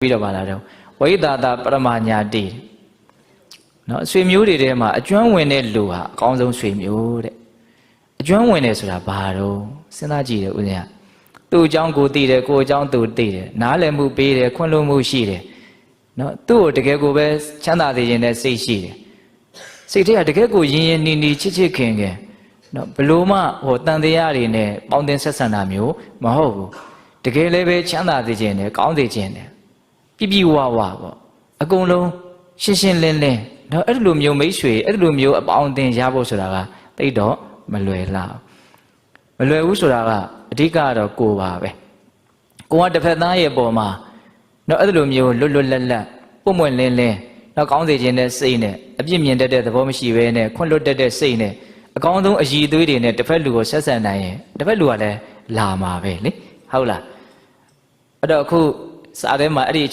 ပြီးတော့ပါလာတော့ဝိသာတာပရမညာတိနော်ဆွေမျိုးတွေထဲမှာအကျွမ်းဝင်တဲ့လူဟာအကောင်းဆုံးဆွေမျိုးတဲ့အကျွမ်းဝင်တယ်ဆိုတာဘာတော့စဉ်းစားကြည့်တယ်ဦးဇင်းကသူ့အကြောင်းကိုသိတယ်ကိုယ်အကြောင်းသူသိတယ်နားလည်မှုပေးတယ်ခွင့်လွှတ်မှုရှိတယ်နော်သူ့ကိုတကယ်ကိုပဲချမ်းသာစေခြင်းနဲ့စိတ်ရှိတယ်စိတ်ထဲကတကယ်ကိုယဉ်ယဉ်နီနီချစ်ချစ်ခင်ခင်နော်ဘလို့မှဟိုတန်တရားတွေနဲ့ပေါင်းတင်ဆက်ဆံတာမျိုးမဟုတ်ဘူးတကယ်လည်းပဲချမ်းသာစေခြင်းနဲ့ကောင်းစေခြင်းနဲ့ ပြပြဝဝပေါ့အကုန်လုံးရှင်းရှင်းလင်းလင်းတော့အဲ့လိုမျိုးမိတ်ဆွေအဲ့လိုမျိုးအပေါင်းအသင်းရဖို့ဆိုတာကတိတ်တော့မလွယ်လားမလွယ်ဘူးဆိုတာကအဓိကကတော့ကိုယ်ပါပဲကိုကတစ်ဖက်သားရဲ့ပုံမှာတော့အဲ့လိုမျိုးလွတ်လွတ်လပ်လပ်ပုံမွင့်လင်းလင်းတော့ကောင်းစေခြင်းနဲ့စိတ်နဲ့အပြစ်မြင်တတ်တဲ့သဘောမရှိဘဲနဲ့ခွန့်လွတ်တတ်တဲ့စိတ်နဲ့အကောင်းဆုံးအည်အသွေးတွေနဲ့တစ်ဖက်လူကိုဆက်ဆံနိုင်ရင်တစ်ဖက်လူကလည်းလာမှာပဲလေဟုတ်လားအဲ့တော့အခုစာထဲမှာအဲ့ဒီ